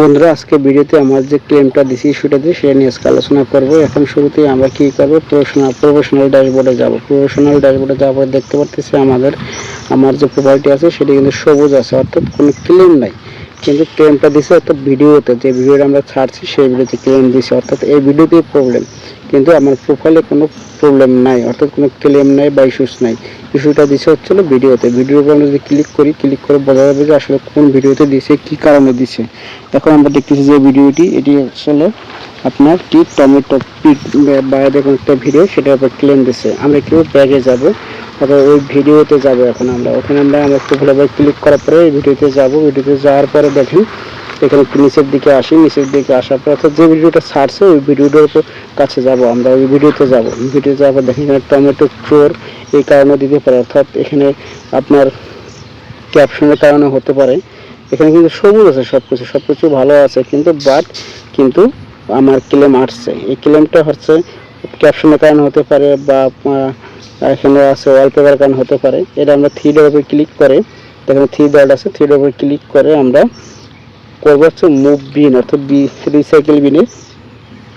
বন্ধুরা, আজকে ভিডিওতে আমার যে ক্লেমটা দিছি, সেটা দিয়ে সেটা নিয়ে আজকে আলোচনা করব। এখন শুরুতে আমরা কি করব? প্রফেশনাল প্রফেশনাল ড্যাশবোর্ডে যাব। প্রফেশনাল ড্যাশবোর্ডে যাওয়ার দেখতে পারতেছি আমাদের আমার যে প্রোফাইলটি আছে, সেটি কিন্তু সবুজ আছে, অর্থাৎ কোনো ক্লেম নাই। কিন্তু ক্লেমটা দিছে অর্থাৎ ভিডিওতে, যে ভিডিওটা আমরা ছাড়ছি, সেই ভিডিওতে ক্লেম দিছে। অর্থাৎ এই ভিডিওতেই প্রবলেম কিন্তু আমার প্রোফাইলে কোনো প্রবলেম নাই, অর্থাৎ কোনো ক্লেম নাই বা ইস্যুস নাই। ইস্যুটা দিছে হচ্ছিল ভিডিওতে। ভিডিওর উপর আমরা যদি ক্লিক করি ক্লিক করে বোঝা যাবে যে আসলে কোন ভিডিওতে দিছে, কি কারণে দিছে। এখন আমরা দেখতেছি যে ভিডিওটি, এটি আসলে আপনার টি টমেটো পিট বাইরে দেখুন একটা ভিডিও সেটার উপর ক্লেম দিছে। আমরা কেউ ব্যাগে যাব। অথবা ওই ভিডিওতে যাব এখন আমরা। ওখানে আমরা আমার উপর ক্লিক করার পরে এই ভিডিওতে যাব। ভিডিওতে যাওয়ার পরে দেখেন, এখানে একটু নিচের দিকে আসি। নিচের দিকে আসার পর অর্থাৎ যে ভিডিওটা ছাড়ছে, ওই ভিডিওটার কাছে যাব আমরা, ওই ভিডিওতে যাব। ভিডিওতে পর দেখেন এখানে টমেটো চোর এই কারণে দিতে পারে। অর্থাৎ এখানে আপনার ক্যাপশনের কারণে হতে পারে। এখানে কিন্তু সবুজ আছে সব কিছু সব কিছু ভালো আছে কিন্তু বাট কিন্তু আমার ক্লেম আসছে। এই ক্লেমটা হচ্ছে ক্যাপশনের কারণে হতে পারে বা আহ, এখানে আছে ওয়ালপেপার কারণে হতে পারে। এটা আমরা থ্রি ডট উপরে ক্লিক করে এখানে থ্রি ডট আছে থ্রি ডট উপরে ক্লিক করে আমরা করব হচ্ছে মুভ বিন অর্থাৎ বি রিসাইকেল বিনে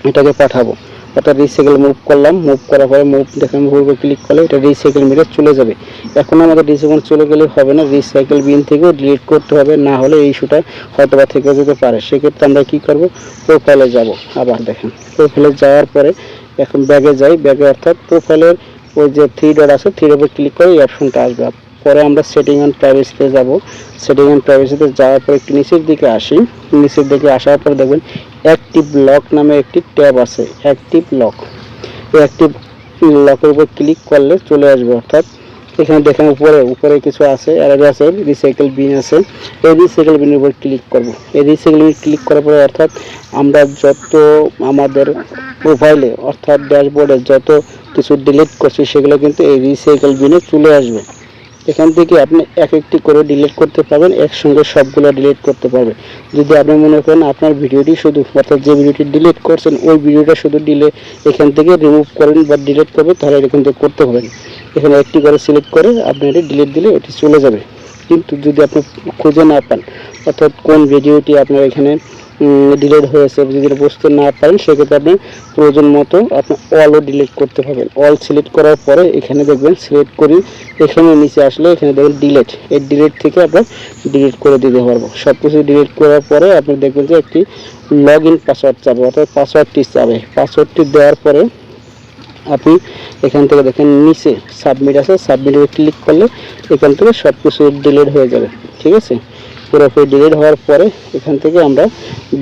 এটাকে পাঠাবো। অর্থাৎ রিসাইকেল মুভ করলাম মুভ করার পরে মুভ দেখেন মুভ ক্লিক করলে এটা রিসাইকেল মিলে চলে যাবে। এখন আমাদের রিসাইকেল চলে গেলে হবে না রিসাইকেল বিন থেকেও ডিলিট করতে হবে না হলে এই ইস্যুটা হয়তো বা থেকে যেতে পারে। সেক্ষেত্রে আমরা কি করব? প্রোফাইলে যাব। আবার দেখেন প্রোফাইলে যাওয়ার পরে এখন ব্যাগে যাই। ব্যাগে অর্থাৎ প্রোফাইলের ওই যে থ্রি ডট আছে থ্রি ডটে ক্লিক করে এই অপশনটা আসবে। পরে আমরা সেটিং অ্যান্ড প্রাইভেসিতে যাব। সেটিং অ্যান্ড প্রাইভেসিতে যাওয়ার পর একটু নিচের দিকে আসি। নিচের দিকে আসার পর দেখবেন অ্যাক্টিভ লক নামে একটি ট্যাব আছে। অ্যাক্টিভ লক অ্যাক্টিভ লকের উপর ক্লিক করলে চলে আসবে, অর্থাৎ এখানে দেখেন উপরে উপরে কিছু আছে আগে আছে রিসাইকেল বিন আছে। এই রিসাইকেল বিনের উপর ক্লিক করব। এই রিসাইকেল বিন ক্লিক করার পরে, অর্থাৎ আমরা যত আমাদের প্রোফাইলে অর্থাৎ ড্যাশবোর্ডে যত কিছু ডিলিট করছি, সেগুলো কিন্তু এই রিসাইকেল বিনে চলে আসবে। এখান থেকে আপনি এক একটি করে ডিলিট করতে পারবেন, একসঙ্গে সবগুলো ডিলিট করতে পারবেন। যদি আপনি মনে করেন আপনার ভিডিওটি শুধু, অর্থাৎ যে ভিডিওটি ডিলিট করছেন, ওই ভিডিওটা শুধু ডিলে এখান থেকে রিমুভ করেন বা ডিলিট করবেন, তাহলে এখান থেকে করতে পারবেন এখানে একটি করে সিলেক্ট করে আপনি এটি ডিলিট দিলে এটি চলে যাবে। কিন্তু যদি আপনি খুঁজে না পান, অর্থাৎ কোন ভিডিওটি আপনার এখানে ডিলিট হয়েছে যদি বুঝতে না পারেন, সেক্ষেত্রে আপনি প্রয়োজন মতো আপনি অলও ডিলিট করতে পারবেন। অল সিলেক্ট করার পরে এখানে দেখবেন সিলেক্ট করি এখানে নিচে আসলে এখানে দেখবেন ডিলেট এই ডিলেট থেকে আপনার ডিলিট করে দিতে পারব। সব কিছু ডিলিট করার পরে আপনি দেখবেন যে একটি লগ ইন পাসওয়ার্ড চাবে অর্থাৎ পাসওয়ার্ডটি চাবে পাসওয়ার্ডটি দেওয়ার পরে আপনি এখান থেকে দেখেন নিচে সাবমিট আছে সাবমিটে ক্লিক করলে এখান থেকে সব কিছু ডিলিট হয়ে যাবে, ঠিক আছে? পুরোপুরি ডিলিট হওয়ার পরে এখান থেকে আমরা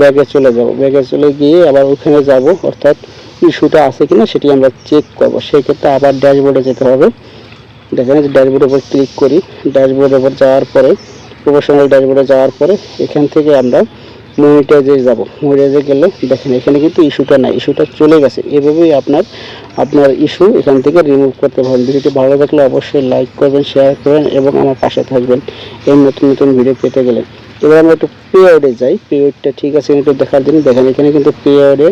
ব্যাগে চলে যাব। ব্যাগে চলে গিয়ে আবার ওখানে যাব, অর্থাৎ ইস্যুটা আছে কিনা সেটি আমরা চেক করব। সেই ক্ষেত্রে আবার ড্যাশবোর্ডে যেতে হবে। দেখেন ড্যাশবোর্ডের উপর ক্লিক করি। ড্যাশবোর্ডের উপর যাওয়ার পরে প্রফেশনাল ড্যাশবোর্ডে যাওয়ার পরে এখান থেকে আমরা মনিটাইজে যাব। মনিটাইজে গেলে দেখেন, এখানে কিন্তু ইস্যুটা নাই। ইস্যুটা চলে গেছে। এভাবেই আপনার আপনার ইস্যু এখান থেকে রিমুভ করতে পারবেন। ভিডিওটি ভালো লাগলে অবশ্যই লাইক করবেন শেয়ার করবেন এবং আমার পাশে থাকবেন এই নতুন নতুন ভিডিও পেতে গেলে। এবার আমরা একটু পিরিয়ডে যাই। পিরিয়ডটা ঠিক আছে, একটু দেখার জন্য। দেখেন, এখানে কিন্তু পিরিয়ডে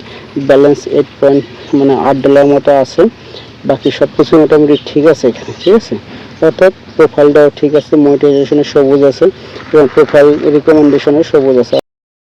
ব্যালেন্স এইট পয়েন্ট মানে আট ডলার মতো আছে। বাকি সব কিছু মোটামুটি ঠিক আছে এখানে, ঠিক আছে? অর্থাৎ প্রোফাইলটাও ঠিক আছে মনিটাইজেশনে সবুজ আছে এবং প্রোফাইল রিকমেন্ডেশনে সবুজ আছে।